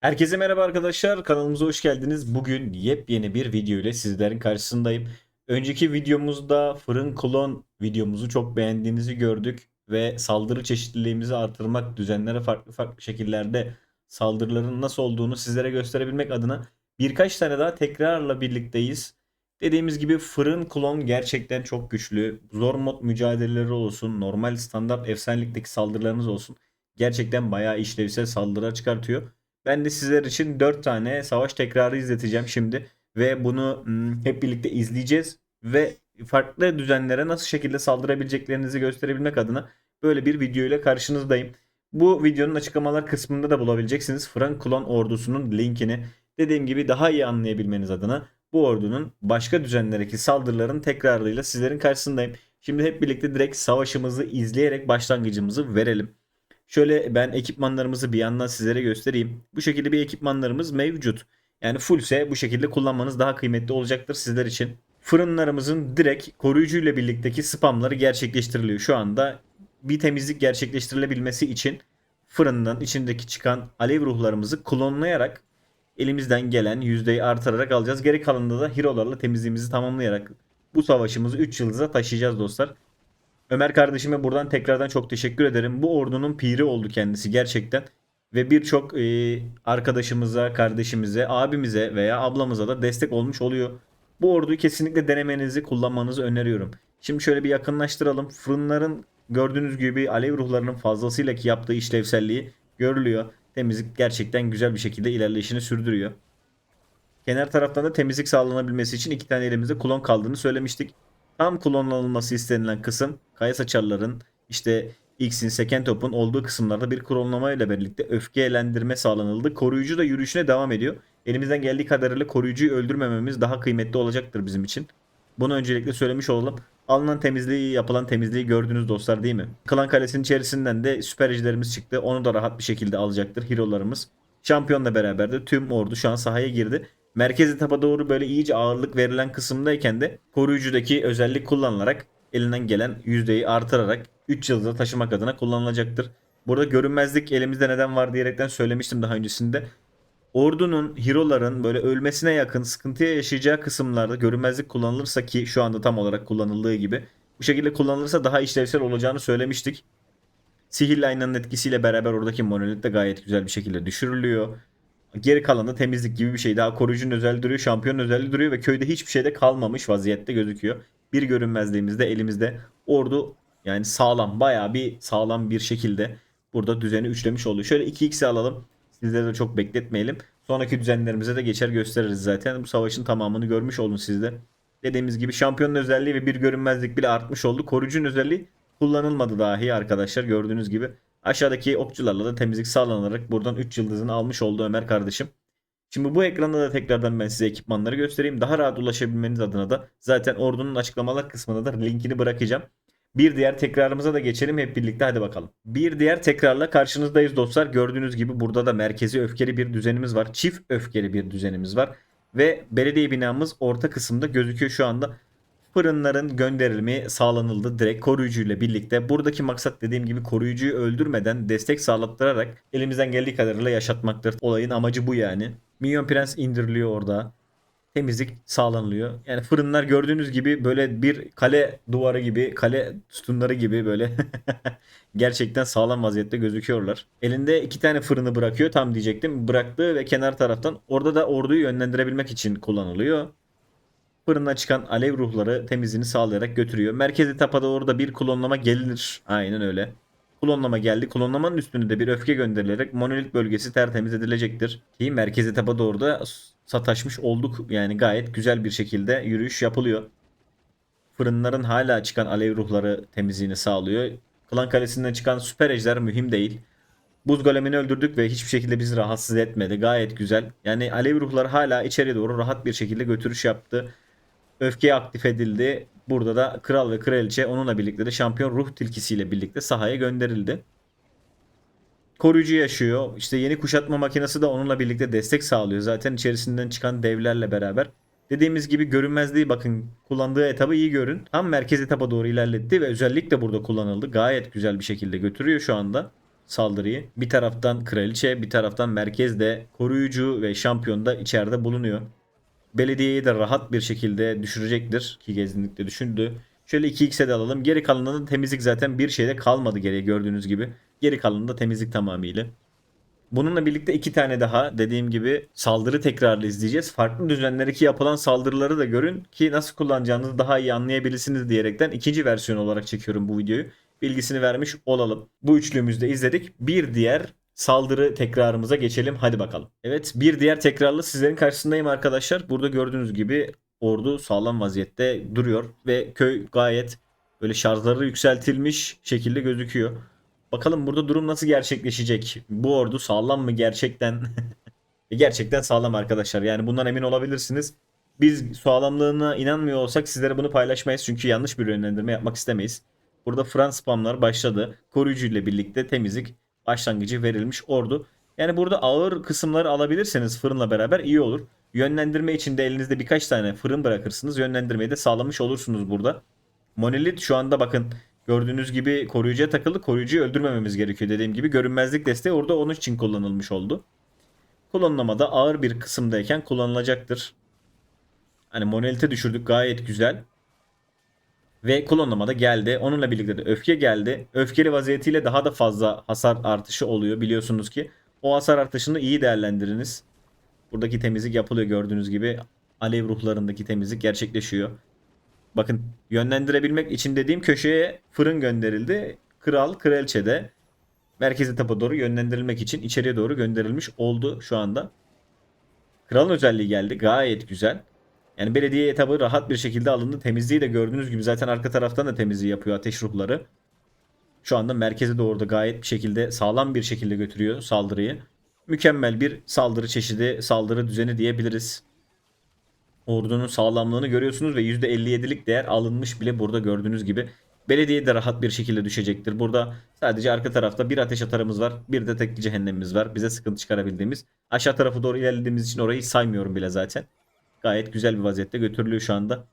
Herkese merhaba arkadaşlar. Kanalımıza hoş geldiniz. Bugün yepyeni bir video ile sizlerin karşısındayım. Önceki videomuzda fırın klon videomuzu çok beğendiğinizi gördük ve saldırı çeşitliliğimizi artırmak, düzenlere farklı farklı şekillerde saldırıların nasıl olduğunu sizlere gösterebilmek adına birkaç tane daha tekrarla birlikteyiz. Dediğimiz gibi fırın klon gerçekten çok güçlü. Zor mod mücadeleleri olsun, normal standart efsanelikteki saldırılarınız olsun. Gerçekten bayağı işlevsel saldırılar çıkartıyor. Ben de sizler için 4 tane savaş tekrarı izleteceğim şimdi. Ve bunu hmm, hep birlikte izleyeceğiz. Ve farklı düzenlere nasıl şekilde saldırabileceklerinizi gösterebilmek adına böyle bir video ile karşınızdayım. Bu videonun açıklamalar kısmında da bulabileceksiniz. Frank Klon ordusunun linkini. Dediğim gibi daha iyi anlayabilmeniz adına bu ordunun başka düzenlerdeki saldırıların tekrarıyla sizlerin karşısındayım. Şimdi hep birlikte direkt savaşımızı izleyerek başlangıcımızı verelim. Şöyle ben ekipmanlarımızı bir yandan sizlere göstereyim. Bu şekilde bir ekipmanlarımız mevcut. Yani fullse bu şekilde kullanmanız daha kıymetli olacaktır sizler için. Fırınlarımızın direkt koruyucuyla birlikteki spamları gerçekleştiriliyor. Şu anda bir temizlik gerçekleştirilebilmesi için fırından içindeki çıkan alev ruhlarımızı klonlayarak elimizden gelen yüzdeyi artırarak alacağız. Geri kalanında da hero'larla temizliğimizi tamamlayarak bu savaşımızı 3 yıldıza taşıyacağız dostlar. Ömer kardeşime buradan tekrardan çok teşekkür ederim. Bu ordunun piri oldu kendisi gerçekten. Ve birçok e, arkadaşımıza, kardeşimize, abimize veya ablamıza da destek olmuş oluyor. Bu orduyu kesinlikle denemenizi, kullanmanızı öneriyorum. Şimdi şöyle bir yakınlaştıralım. Fırınların gördüğünüz gibi alev ruhlarının fazlasıyla ki yaptığı işlevselliği görülüyor. Temizlik gerçekten güzel bir şekilde ilerleyişini sürdürüyor. Kenar taraftan da temizlik sağlanabilmesi için iki tane elimizde klon kaldığını söylemiştik. Tam klonlanılması istenilen kısım kaya saçarların işte X'in Sekentop'un olduğu kısımlarda bir klonlama ile birlikte öfkelendirme sağlanıldı. Koruyucu da yürüyüşüne devam ediyor. Elimizden geldiği kadarıyla koruyucuyu öldürmememiz daha kıymetli olacaktır bizim için. Bunu öncelikle söylemiş olalım. Alınan temizliği, yapılan temizliği gördünüz dostlar değil mi? Klan Kalesi'nin içerisinden de süper çıktı. Onu da rahat bir şekilde alacaktır hero'larımız. Şampiyonla beraber de tüm ordu şu an sahaya girdi. Merkez etapa doğru böyle iyice ağırlık verilen kısımdayken de koruyucudaki özellik kullanılarak elinden gelen yüzdeyi artırarak 3 yılda taşımak adına kullanılacaktır. Burada görünmezlik elimizde neden var diyerekten söylemiştim daha öncesinde. Ordunun, hero'ların böyle ölmesine yakın sıkıntıya yaşayacağı kısımlarda görünmezlik kullanılırsa ki şu anda tam olarak kullanıldığı gibi bu şekilde kullanılırsa daha işlevsel olacağını söylemiştik. Sihirli aynanın etkisiyle beraber oradaki monolit de gayet güzel bir şekilde düşürülüyor. Geri kalan da temizlik gibi bir şey. Daha koruyucunun özelliği duruyor, şampiyonun özelliği duruyor ve köyde hiçbir şeyde kalmamış vaziyette gözüküyor. Bir görünmezliğimizde elimizde ordu yani sağlam bayağı bir sağlam bir şekilde burada düzeni üçlemiş oluyor. Şöyle 2x'i alalım. Sizleri de çok bekletmeyelim. Sonraki düzenlerimize de geçer gösteririz zaten. Bu savaşın tamamını görmüş olun sizde. Dediğimiz gibi şampiyonun özelliği ve bir görünmezlik bile artmış oldu. Koruyucunun özelliği kullanılmadı dahi arkadaşlar gördüğünüz gibi. Aşağıdaki okçularla da temizlik sağlanarak buradan 3 yıldızını almış oldu Ömer kardeşim. Şimdi bu ekranda da tekrardan ben size ekipmanları göstereyim. Daha rahat ulaşabilmeniz adına da zaten ordunun açıklamalar kısmında da linkini bırakacağım. Bir diğer tekrarımıza da geçelim hep birlikte hadi bakalım. Bir diğer tekrarla karşınızdayız dostlar. Gördüğünüz gibi burada da merkezi öfkeli bir düzenimiz var. Çift öfkeli bir düzenimiz var. Ve belediye binamız orta kısımda gözüküyor şu anda fırınların gönderilmesi sağlanıldı direkt koruyucuyla birlikte. Buradaki maksat dediğim gibi koruyucuyu öldürmeden destek sağlattırarak elimizden geldiği kadarıyla yaşatmaktır. Olayın amacı bu yani. Minyon Prens indiriliyor orada. Temizlik sağlanılıyor. Yani fırınlar gördüğünüz gibi böyle bir kale duvarı gibi, kale sütunları gibi böyle gerçekten sağlam vaziyette gözüküyorlar. Elinde iki tane fırını bırakıyor tam diyecektim. Bıraktığı ve kenar taraftan orada da orduyu yönlendirebilmek için kullanılıyor. Fırından çıkan alev ruhları temizliğini sağlayarak götürüyor. Merkez etapa doğru da bir klonlama gelir. Aynen öyle. Klonlama geldi. Klonlamanın üstünde de bir öfke gönderilerek monolit bölgesi tertemiz edilecektir. Ki merkez etapa doğru da sataşmış olduk. Yani gayet güzel bir şekilde yürüyüş yapılıyor. Fırınların hala çıkan alev ruhları temizliğini sağlıyor. Klan kalesinden çıkan süper ejder mühim değil. Buz golemini öldürdük ve hiçbir şekilde bizi rahatsız etmedi. Gayet güzel. Yani alev ruhları hala içeriye doğru rahat bir şekilde götürüş yaptı. Öfke aktif edildi. Burada da kral ve kraliçe onunla birlikte de şampiyon ruh tilkisiyle birlikte sahaya gönderildi. Koruyucu yaşıyor. İşte yeni kuşatma makinesi de onunla birlikte destek sağlıyor. Zaten içerisinden çıkan devlerle beraber. Dediğimiz gibi görünmezliği bakın kullandığı etabı iyi görün. Tam merkez etaba doğru ilerletti ve özellikle burada kullanıldı. Gayet güzel bir şekilde götürüyor şu anda. saldırıyı. Bir taraftan kraliçe, bir taraftan merkezde koruyucu ve şampiyon da içeride bulunuyor. Belediyeyi de rahat bir şekilde düşürecektir ki kesinlikle düşündü. Şöyle 2x'e de alalım. Geri kalanında temizlik zaten bir şeyde kalmadı geriye gördüğünüz gibi. Geri kalanında temizlik tamamıyla. Bununla birlikte iki tane daha dediğim gibi saldırı tekrarlı izleyeceğiz. Farklı düzenlerdeki yapılan saldırıları da görün ki nasıl kullanacağınızı daha iyi anlayabilirsiniz diyerekten ikinci versiyon olarak çekiyorum bu videoyu. Bilgisini vermiş olalım. Bu üçlüğümüzde izledik. Bir diğer saldırı tekrarımıza geçelim. Hadi bakalım. Evet bir diğer tekrarlı sizlerin karşısındayım arkadaşlar. Burada gördüğünüz gibi ordu sağlam vaziyette duruyor ve köy gayet böyle şarjları yükseltilmiş şekilde gözüküyor. Bakalım burada durum nasıl gerçekleşecek? Bu ordu sağlam mı gerçekten? gerçekten sağlam arkadaşlar. Yani bundan emin olabilirsiniz. Biz sağlamlığına inanmıyor olsak sizlere bunu paylaşmayız. Çünkü yanlış bir yönlendirme yapmak istemeyiz. Burada Frans spamlar başladı. Koruyucu ile birlikte temizlik başlangıcı verilmiş ordu. Yani burada ağır kısımları alabilirseniz fırınla beraber iyi olur. Yönlendirme için de elinizde birkaç tane fırın bırakırsınız. Yönlendirmeyi de sağlamış olursunuz burada. Monelit şu anda bakın gördüğünüz gibi koruyucuya takıldı. Koruyucuyu öldürmememiz gerekiyor dediğim gibi. Görünmezlik desteği orada onun için kullanılmış oldu. Kullanılamada ağır bir kısımdayken kullanılacaktır. Hani monolite düşürdük gayet güzel. Ve klonlamada geldi. Onunla birlikte de öfke geldi. Öfkeli vaziyetiyle daha da fazla hasar artışı oluyor biliyorsunuz ki. O hasar artışını iyi değerlendiriniz. Buradaki temizlik yapılıyor gördüğünüz gibi. Alev ruhlarındaki temizlik gerçekleşiyor. Bakın yönlendirebilmek için dediğim köşeye fırın gönderildi. Kral, kraliçe de merkezi tapa doğru yönlendirilmek için içeriye doğru gönderilmiş oldu şu anda. Kralın özelliği geldi. Gayet güzel. Yani belediye etabı rahat bir şekilde alındı. Temizliği de gördüğünüz gibi zaten arka taraftan da temizliği yapıyor ateş ruhları. Şu anda merkeze doğru da gayet bir şekilde sağlam bir şekilde götürüyor saldırıyı. Mükemmel bir saldırı çeşidi, saldırı düzeni diyebiliriz. Ordunun sağlamlığını görüyorsunuz ve %57'lik değer alınmış bile burada gördüğünüz gibi. Belediye de rahat bir şekilde düşecektir. Burada sadece arka tarafta bir ateş atarımız var. Bir de tekli cehennemimiz var. Bize sıkıntı çıkarabildiğimiz. Aşağı tarafı doğru ilerlediğimiz için orayı saymıyorum bile zaten. Gayet güzel bir vaziyette götürülüyor şu anda.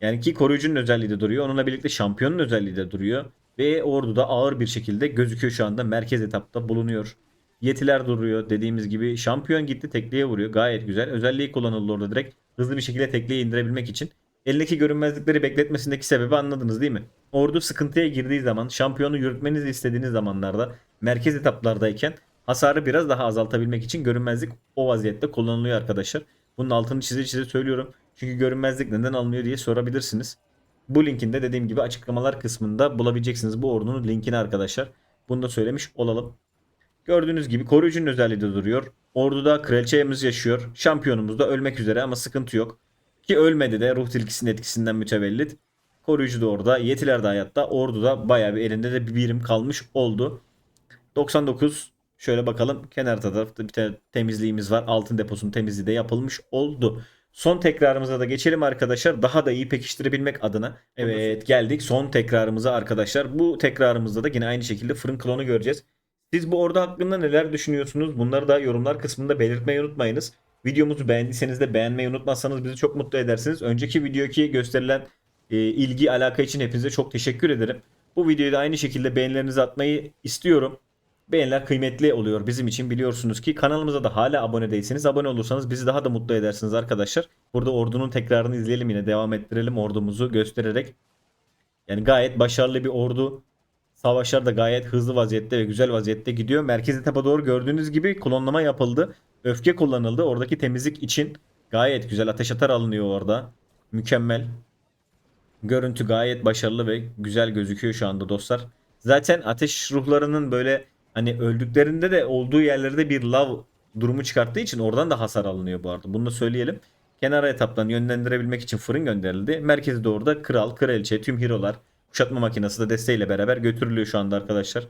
Yani ki koruyucunun özelliği de duruyor. Onunla birlikte şampiyonun özelliği de duruyor. Ve orduda ağır bir şekilde gözüküyor şu anda. Merkez etapta bulunuyor. Yetiler duruyor. Dediğimiz gibi şampiyon gitti tekliğe vuruyor. Gayet güzel. Özelliği kullanıldı orada direkt. Hızlı bir şekilde tekliğe indirebilmek için. Elindeki görünmezlikleri bekletmesindeki sebebi anladınız değil mi? Ordu sıkıntıya girdiği zaman, şampiyonu yürütmenizi istediğiniz zamanlarda, merkez etaplardayken hasarı biraz daha azaltabilmek için görünmezlik o vaziyette kullanılıyor arkadaşlar. Bunun altını çize çize söylüyorum. Çünkü görünmezlik neden alınıyor diye sorabilirsiniz. Bu linkinde dediğim gibi açıklamalar kısmında bulabileceksiniz bu ordunun linkini arkadaşlar. Bunu da söylemiş olalım. Gördüğünüz gibi koruyucunun özelliği de duruyor. Orduda kraliçemiz yaşıyor. Şampiyonumuz da ölmek üzere ama sıkıntı yok. Ki ölmedi de ruh tilkisinin etkisinden mütevellit. Koruyucu da orada. Yetiler de hayatta. Orduda bayağı bir elinde de bir birim kalmış oldu. 99 şöyle bakalım. Kenar tarafta bir tane temizliğimiz var. Altın deposunun temizliği de yapılmış oldu. Son tekrarımıza da geçelim arkadaşlar. Daha da iyi pekiştirebilmek adına. Evet geldik son tekrarımıza arkadaşlar. Bu tekrarımızda da yine aynı şekilde fırın klonu göreceğiz. Siz bu ordu hakkında neler düşünüyorsunuz? Bunları da yorumlar kısmında belirtmeyi unutmayınız. Videomuzu beğendiyseniz de beğenmeyi unutmazsanız bizi çok mutlu edersiniz. Önceki videoki gösterilen e, ilgi alaka için hepinize çok teşekkür ederim. Bu videoyu da aynı şekilde beğenilerinizi atmayı istiyorum. Beğeniler kıymetli oluyor bizim için biliyorsunuz ki kanalımıza da hala abone değilseniz abone olursanız bizi daha da mutlu edersiniz arkadaşlar. Burada ordunun tekrarını izleyelim yine devam ettirelim ordumuzu göstererek. Yani gayet başarılı bir ordu. Savaşlar da gayet hızlı vaziyette ve güzel vaziyette gidiyor. Merkez etapa doğru gördüğünüz gibi klonlama yapıldı. Öfke kullanıldı. Oradaki temizlik için gayet güzel ateş atar alınıyor orada. Mükemmel. Görüntü gayet başarılı ve güzel gözüküyor şu anda dostlar. Zaten ateş ruhlarının böyle hani öldüklerinde de olduğu yerlerde bir lav durumu çıkarttığı için oradan da hasar alınıyor bu arada. Bunu da söyleyelim. Kenara etaptan yönlendirebilmek için fırın gönderildi. Merkezi doğru da kral, kraliçe, tüm hero'lar, kuşatma makinesi de desteğiyle beraber götürülüyor şu anda arkadaşlar.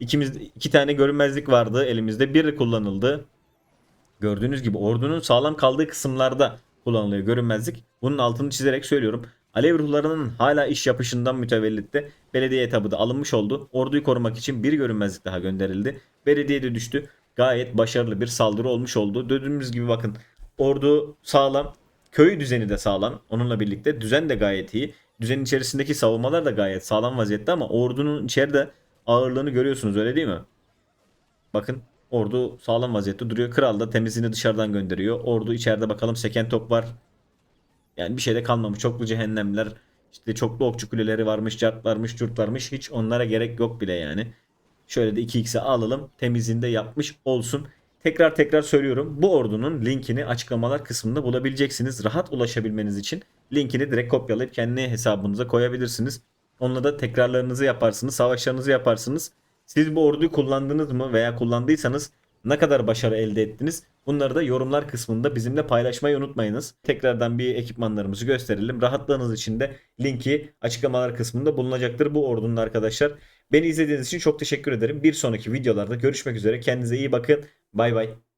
İkimiz iki tane görünmezlik vardı elimizde. Biri kullanıldı. Gördüğünüz gibi ordunun sağlam kaldığı kısımlarda kullanılıyor görünmezlik. Bunun altını çizerek söylüyorum. Alev ruhlarının hala iş yapışından mütevellitte belediye etabı da alınmış oldu. Orduyu korumak için bir görünmezlik daha gönderildi. Belediye de düştü. Gayet başarılı bir saldırı olmuş oldu. Dediğimiz gibi bakın ordu sağlam. Köy düzeni de sağlam. Onunla birlikte düzen de gayet iyi. Düzenin içerisindeki savunmalar da gayet sağlam vaziyette ama ordunun içeride ağırlığını görüyorsunuz öyle değil mi? Bakın ordu sağlam vaziyette duruyor. Kral da temizliğini dışarıdan gönderiyor. Ordu içeride bakalım seken top var. Yani bir şey de kalmamış. Çoklu cehennemler, işte çoklu okçu kuleleri varmış, cart varmış, curt varmış. Hiç onlara gerek yok bile yani. Şöyle de 2x'e alalım. Temizliğini de yapmış olsun. Tekrar tekrar söylüyorum. Bu ordunun linkini açıklamalar kısmında bulabileceksiniz. Rahat ulaşabilmeniz için linkini direkt kopyalayıp kendi hesabınıza koyabilirsiniz. Onunla da tekrarlarınızı yaparsınız, savaşlarınızı yaparsınız. Siz bu orduyu kullandınız mı veya kullandıysanız ne kadar başarı elde ettiniz? Bunları da yorumlar kısmında bizimle paylaşmayı unutmayınız. Tekrardan bir ekipmanlarımızı gösterelim. Rahatlığınız için de linki açıklamalar kısmında bulunacaktır bu ordunun arkadaşlar. Beni izlediğiniz için çok teşekkür ederim. Bir sonraki videolarda görüşmek üzere. Kendinize iyi bakın. Bay bay.